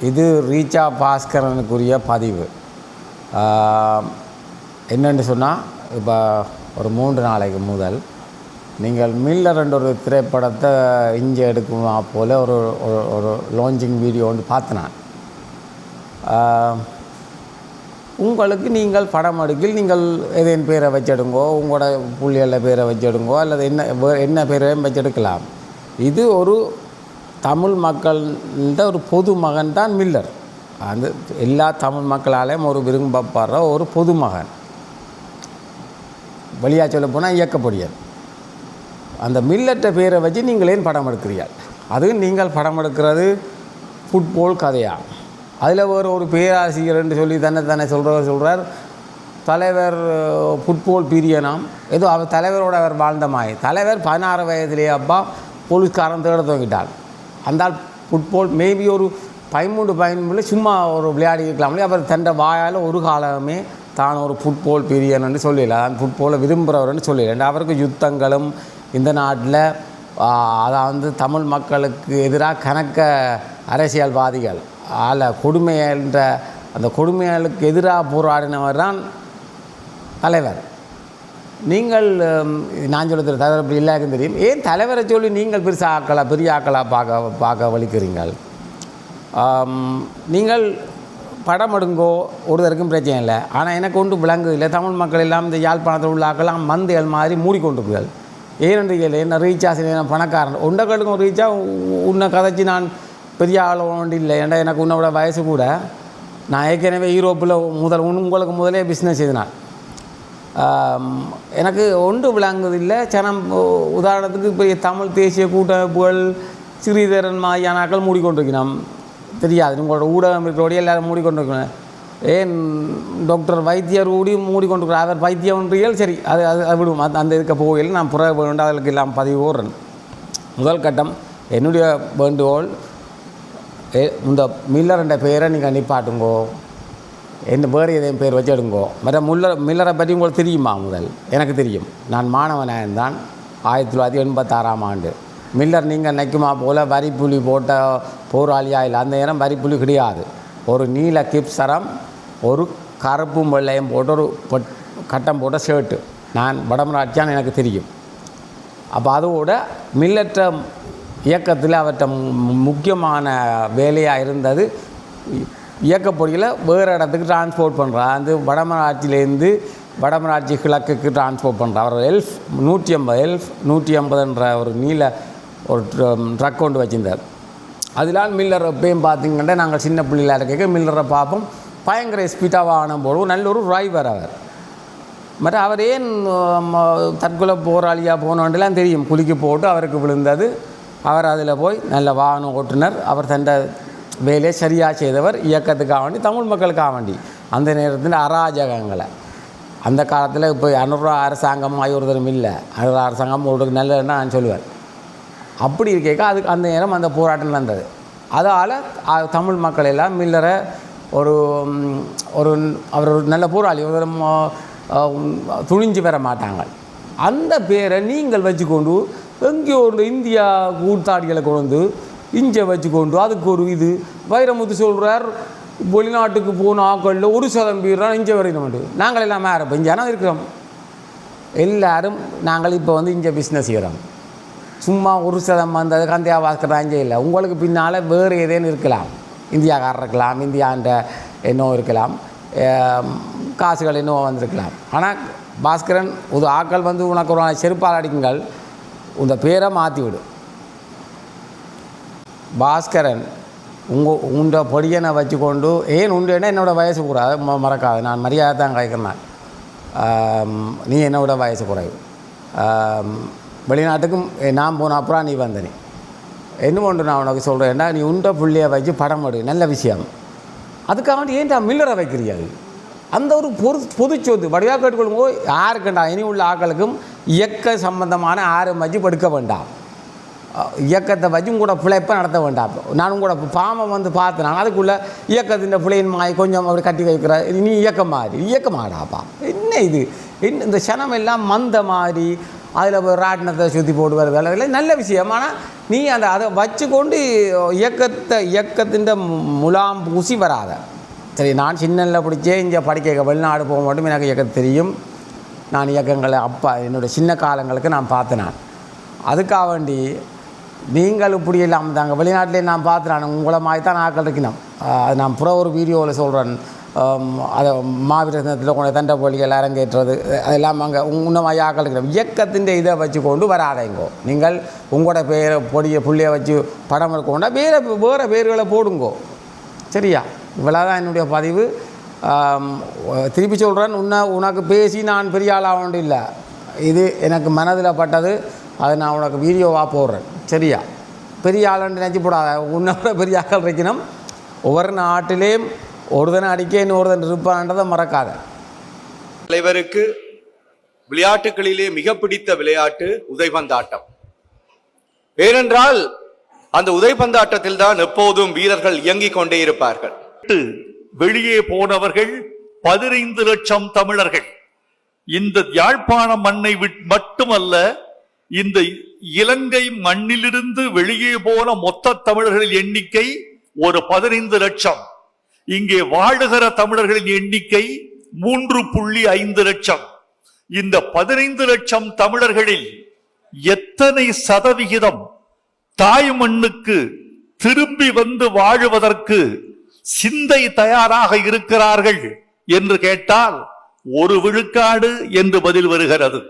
இது ரீச்சா பாஸ்கரனுக்குரிய பதிவு. என்னென்னு என்னன்னு சொன்னால் இப்போ ஒரு மூன்று நாளைக்கு முதல் நீங்கள் மில்லர் என்ற ஒரு திரைப்படத்தை இஞ்சி எடுக்குமா போல் ஒரு ஒரு லான்ச்சிங் வீடியோ ஒன்று பார்த்தேன் நான் உங்களுக்கு நீங்கள் படம் எடுக்கில் நீங்கள் எதன் பேரை வச்செடுங்கோ உங்களோட புள்ளிகள பேரை வச்செடுங்கோ அல்லது என்ன வே- என்ன பேரையும் வச்செடுக்கலாம். இது ஒரு தமிழ் மக்கள்கிட்ட ஒரு பொது மகன் தான் மில்லர். அந்த எல்லா தமிழ் மக்களாலேயும் ஒரு விரும்பப்படுற ஒரு பொது மகன். வழியாக சொல்ல போனால் இயக்கப்படியல் அந்த மில்லட்ட பேரை வச்சு நீங்கள் ஏன் படம் எடுக்கிறீர்கள்? அது நீங்கள் படம் எடுக்கிறது ஃபுட்பால் கதையாக அதில் ஒரு ஒரு பேராசிரியர் என்று சொல்லி தன்னை தானே சொல்கிறவர் சொல்கிறார் தலைவர் ஃபுட்பால் பிரியனாம். ஏதோ அவர் தலைவரோட அவர் வாழ்ந்த மாய் தலைவர் பதினாறு வயதிலேயே அப்பா போலீஸ்காரன் தேட துவங்கிட்டாள் அந்த ஃபுட்பால் மேபி ஒரு பதிமூன்று பதிமூணு சும்மா ஒரு விளையாடி இருக்கலாம்லே அவர் தன்னை வாயால் ஒரு காலமே தான் ஒரு ஃபுட்பால் பிரியன்னு சொல்லல. ஃபுட்பாலை விரும்புகிறவர்னு சொல்லல. அவருக்கு யுத்தங்களும் இந்த நாட்டில் அதாவது தமிழ் மக்களுக்கு எதிராக கணக்க அரசியல்வாதிகள் ஆல கொடுமை என்ற அந்த கொடுமைகளுக்கு எதிராக போராடினவர் தான் தலைவர். நீங்கள் நான் சொல்லுறது தலைவர் இப்படி இல்லாக்கும் தெரியும். ஏன் தலைவரை சொல்லி நீங்கள் பெருசாக ஆக்கலாம் பெரிய ஆக்களா பார்க்க பார்க்க வலிக்கிறீங்கள்? நீங்கள் படம் எடுங்கோ ஒருத்தருக்கும் பிரச்சனை இல்லை. ஆனால் எனக்கு ஒன்று விளங்கு இல்லை. தமிழ் மக்கள் எல்லாம் இந்த யாழ்ப்பாணத்தில் உள்ள ஆக்கலாம் மந்தைகள் மாதிரி மூடிக்கொண்டிருக்குகள் ஏனென்று கேள்வி என்ன ரீச் ஆசை நான் பணக்காரன். உண்டக்களுக்கும் ரீச்சா உன்னை கதைச்சி நான் பெரிய ஆள் ஒன்று இல்லை. ஏன்டா எனக்கு உன்னோட வயசு கூட. நான் ஏற்கனவே யூரோப்பில் முதல் உங்களுக்கு முதலே பிஸ்னஸ் செய்தினான் எனக்கு ஒன்று விளங்குவதில்லை. சனம் உதாரணத்துக்கு இப்போ தமிழ் தேசிய கூட்டமைப்புகள் ஸ்ரீதரன் மாதிரியானாக்கள் மூடிக்கொண்டிருக்கிறோம் தெரியாது உங்களோட ஊடகம் இருக்கிறோடைய எல்லாரும் மூடிக்கொண்டிருக்கணும். ஏன் டாக்டர் வைத்தியர் கூடி மூடிக்கொண்டிருக்கிறார். அவர் ஒன்றியல் சரி அது அது அது விடுவோம். அந்த- அந்த போகையில் நான் புற வேண்டாம் அதற்கு எல்லாம் பதிவு ஓடுறேன் முதல் கட்டம் என்னுடைய வேண்டுகோள் ஏ இந்த மில்லர் என்ற பெயரை நீங்கள் நிப்பாட்டுங்கோ. எந்த வேறு எதையும் பேர் வச்சு எடுங்கோ மற்ற முல்லர் மில்லரை பற்றி உங்களுக்கு தெரியுமா முதல்? எனக்கு தெரியும். நான் மாணவனாக இருந்தான் ஆயிரத்தி தொள்ளாயிரத்தி எண்பத்தாறாம் ஆண்டு. மில்லர் நீங்கள் நைக்குமா போல் வரிப்புலி போட்ட போராளியாக இல்லை அந்த நேரம் வரிப்புலி கிடையாது. ஒரு நீல கிப்சரம் ஒரு கருப்பும் வெள்ளையும் போட்ட ஒரு கட்டம் போட்ட ஷர்ட்டு. நான் வடமராட்சியான்னு எனக்கு தெரியும். அப்போ அதோட மில்லற்ற இயக்கத்தில் அவற்ற மு- முக்கியமான வேலையாக இருந்தது இயக்கப்பொடியில் வேறு இடத்துக்கு டிரான்ஸ்போர்ட் பண்ணுறா அந்த வடமராட்சியிலேருந்து வடமராட்சி கிழக்குக்கு டிரான்ஸ்போர்ட் பண்ணுறா அவர் எல்ஃப் நூற்றி ஐம்பது எல்ஃப் நூற்றி ஐம்பதுன்ற ஒரு நீல ஒரு um, ட்ரக் கொண்டு வச்சிருந்தார். அதனால் மில்லர் எப்பயும் பார்த்தீங்கன்னா நாங்கள் சின்ன பிள்ளையில இருக்க மில்லரை பார்ப்போம். பயங்கர ஸ்பீட்டாக வாகனம் போடுவோம். நல்ல ஒரு டிரைவர் அவர். மற்ற அவர் ஏன் um, தற்கொலை போராளியாக போனோண்டெல்லாம் தெரியும். குளிக்க போட்டு அவருக்கு விழுந்தது. அவர் அதில் போய் நல்ல வாகனம் ஓட்டுநர் அவர் தந்த வேலையை சரியாக செய்தவர் இயக்கத்துக்காக வேண்டி தமிழ் மக்களுக்காக வேண்டி. அந்த நேரத்தில் அராஜகங்களை. அந்த காலத்தில் இப்போ அனுரூவா அரசாங்கம் ஆயுர்தரம் இல்லை. அனுரூவா அரசாங்கம் ஒரு நல்லதுன்னு நான் சொல்லுவேன். அப்படி இருக்க அதுக்கு அந்த நேரம் அந்த போராட்டம் நடந்தது. அதால் தமிழ் மக்கள் எல்லாம் மில்லரை ஒரு ஒரு அவர் ஒரு நல்ல போராளி ஒரு துணிஞ்சு பெற மாட்டாங்க. அந்த பேரை நீங்கள் வச்சுக்கொண்டு எங்கேயோ ஒரு இந்தியா கூட்டாளிகளை கொண்டு இஞ்சை வச்சுக்கொண்டு. அதுக்கு ஒரு இது. வைரமுத்து சொல்கிறார் வெளிநாட்டுக்கு போன ஆக்களில் ஒரு சதம் பேர் இஞ்சை இங்கே வரையணும் நாங்கள் எல்லாம் வேறு இப்போ இருக்கிறோம். எல்லாரும் நாங்கள் இப்போ வந்து இஞ்சை பிஸ்னஸ் செய்கிறோம் சும்மா ஒரு சதம் வந்தது கந்தியா பாஸ்கர் அங்கே இல்லை. உங்களுக்கு பின்னால் வேறு ஏதேன்னு இருக்கலாம். இந்தியாக்காரர் இருக்கலாம் இந்தியான்ற என்னோ இருக்கலாம். காசுகள் என்னவோ வந்திருக்கலாம். ஆனால் பாஸ்கரன் ஒரு ஆக்கள் வந்து உனக்கு ஒரு செருப்பால் அடிக்குங்கள். உங்கள் பேரை மாற்றி விடும் பாஸ்கரன் உங்கள் உண்ட பொடியனை வச்சுக்கொண்டு ஏன் உண்டுன்னா என்னோடய வயசு கூடாது ம- மறக்காது நான் மரியாதை தான் கேட்குறேன். நீ என்னோட வயசு குறைவு. வெளிநாட்டுக்கும் நான் போன அப்புறம் நீ வந்த என்ன ஒன்று நான் உனக்கு சொல்கிறேன்னா நீ உண்ட புள்ளியை வச்சு படம் எடு நல்ல விஷயம். அதுக்காக வேண்டி ஏன்டா மில்லரை வைக்கிறியாது அந்த ஒரு பொது பொதுச்சொத்து வடிவாக கேட்டுக்கொள்ளும்போது யாருக்குண்டா? இனி உள்ள ஆக்களுக்கும் இயக்க சம்பந்தமான ஆறு வச்சு படுக்க வேண்டாம். இயக்கத்தை வச்சு கூட பிழைப்பை நடத்த வேண்டாம். நானும் கூட பாம்பை வந்து பார்த்தேன் அதுக்குள்ளே இயக்கத்தின் பிள்ளையின் மாய் கொஞ்சம் அப்படி கட்டி வைக்கிற நீ இயக்கம் மாதிரி இயக்கம் ஆடாப்பா என்ன இது? என்ன இந்த சனம் எல்லாம் மந்த மாதிரி அதில் போய் ராட்டினத்தை சுற்றி போட்டு வர வேலை நல்ல விஷயம். ஆனால் நீ அந்த அதை வச்சுக்கொண்டு இயக்கத்தை இயக்கத்தின் முலாம் பூசி வராத. சரி நான் சின்னனில் பிடிச்சே இங்கே படிக்க வெளிநாடு போக மட்டும் எனக்கு இயக்கம் தெரியும். நான் இயக்கங்களை அப்பா என்னுடைய சின்ன காலங்களுக்கு நான் பார்த்தேன் அதுக்காக வேண்டி நீங்கள் இப்படி இல்லாமல் தாங்க. வெளிநாட்டிலே நான் பார்த்துறான். உங்களை மாதிரி தான் ஆக்கள் இருக்கணும். அது நான் புற ஒரு வீடியோவில் சொல்கிறேன் அதை மாவீரத்தில் கொண்ட தண்டை போலிகள் அரங்கேற்றது அதெல்லாம் அங்கே உன்னமாக மாதிரி ஆக்கள் இருக்கிறோம் இயக்கத்தின் இதை வச்சு கொண்டு வராதேங்கோ. நீங்கள் உங்களோட பேரை பொடியை புள்ளியை வச்சு படம் எடுக்கொண்டா வேறு வேறு பேர்களை போடுங்கோ. சரியா? இவ்வளோதான் என்னுடைய பதிவு. திருப்பி சொல்கிறேன் உன்னை உனக்கு பேசி நான் பெரிய ஆளாக வேண்டிய இல்லை இது எனக்கு மனதில் பட்டது. அதை நான் உனக்கு வீடியோவாக போடுறேன். சரியா? பெரிய ஆளுன்னு நினச்சி போடாத உன்னை விட பெரிய ஆக்கள் இருக்கணும். ஒவ்வொரு நாட்டிலேயும் ஒருதனை அடிக்க இன்னொருதன் இருப்பான்றதை மறக்காத. தலைவருக்கு விளையாட்டுகளிலே மிக பிடித்த விளையாட்டு உதைபந்தாட்டம் ஏனென்றால் அந்த உதைபந்தாட்டத்தில் தான் எப்போதும் வீரர்கள் இயங்கிக் கொண்டே இருப்பார்கள். வெளியே போனவர்கள் பதினைந்து லட்சம் தமிழர்கள். இந்த யாழ்ப்பாண மண்ணை விட் மட்டுமல்ல இந்த இலங்கை மண்ணிலிருந்து வெளியே போன மொத்த தமிழர்களின் எண்ணிக்கை ஒரு பதினைந்து லட்சம். இங்கே வாழுகிற தமிழர்களின் எண்ணிக்கை மூன்று புள்ளி ஐந்து லட்சம். இந்த பதினைந்து லட்சம் தமிழர்களில் எத்தனை சதவிகிதம் தாய் மண்ணுக்கு திரும்பி வந்து வாழுவதற்கு சிந்தை தயாராக இருக்கிறார்கள் என்று கேட்டால் ஒரு விழுக்காடு என்று பதில் வருகிறது.